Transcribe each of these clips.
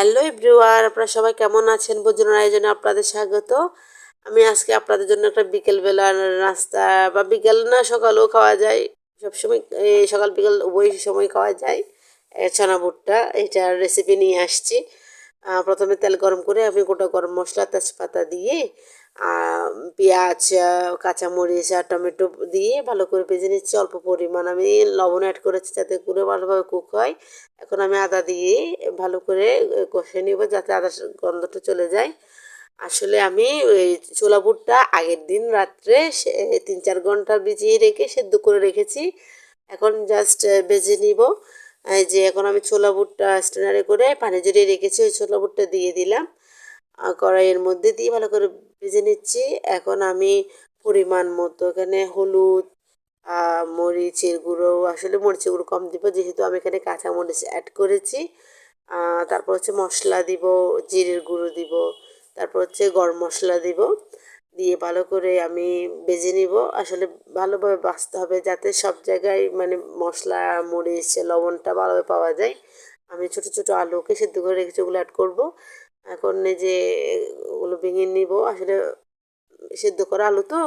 Hello everywhere আপনারা সবাই কেমন আছেন? ভোজনের আয়োজনে আপনাদের স্বাগত। আমি আজকে আপনাদের জন্য একটা বিকেলবেলার নাস্তা বা বিকেল না, সকালও খাওয়া যায়। সবসময় সকাল বিকাল উভয় সময় খাওয়া যায়। ছানা ভুট্টা, এটার রেসিপি নিয়ে আসছি। প্রথমে তেল গরম করে আমি গোটা গরম মশলা, তেজপাতা দিয়ে পেঁয়াজ কাঁচামরিচ আর টমেটো দিয়ে ভালো করে ভেজে নিচ্ছি। অল্প পরিমাণ আমি লবণ অ্যাড করেছি যাতে করে ভালোভাবে কুক হয়। এখন আমি আদা দিয়ে ভালো করে কষে নিব যাতে আদার গন্ধটা চলে যায়। আসলে আমি ওই ছোলা বুটটা আগের দিন রাত্রে তিন চার ঘণ্টা ভিজিয়ে রেখে সেদ্ধ করে রেখেছি। এখন জাস্ট ভেজে নিব। যে এখন আমি ছোলা বুটটা স্ট্যান্ডারে করে পানি জড়িয়ে রেখেছি, ওই ছোলা বুটটা দিয়ে দিলাম। কড়াইয়ের মধ্যে দিয়ে ভালো করে ভেজে নিচ্ছি। এখন আমি পরিমাণ মতো এখানে হলুদ মরিচের গুঁড়ো, আসলে মরিচের গুঁড়ো কম দিব, যেহেতু আমি এখানে কাঁচা মরিচ অ্যাড করেছি তারপর হচ্ছে মশলা দিব, জিরের গুঁড়ো দিব, তারপর হচ্ছে গরম মশলা দিব। দিয়ে ভালো করে আমি বেজে নিব। আসলে ভালোভাবে বাঁচতে হবে যাতে সব জায়গায় মানে মশলা, মরিচ, লবণটা ভালোভাবে পাওয়া যায়। আমি ছোট ছোট আলুকে সেদ্ধ করে রেখেছি, ওগুলো অ্যাড করব। এখন যে ওগুলো ভেঙে নিব। আসলে সেদ্ধ করা আলু তো,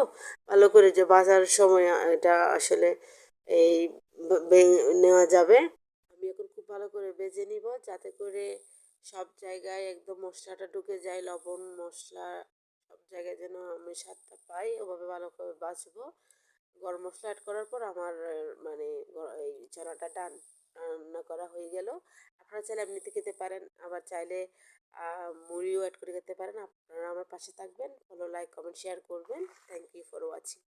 ভালো করে যে বাজার সময় এটা আসলে এই নেওয়া যাবে। আমি এখন খুব ভালো করে ভেজে নিব যাতে করে সব জায়গায় একদম মশলাটা ঢুকে যায়, লবণ, মশলা জায়গায় যেন আমি স্বাদটা পাই, ওভাবে ভালো করে বাছবো। গরম মশলা অ্যাড করার পর আমার মানে এই চানাটা ডান, রান্না করা হয়ে গেল। আপনারা চাইলে এমনিতে খেতে পারেন, আবার চাইলে মুড়িও অ্যাড করে খেতে পারেন। আপনারা আমার পাশে থাকবেন, ভালো লাইক কমেন্ট শেয়ার করবেন। Thank you for watching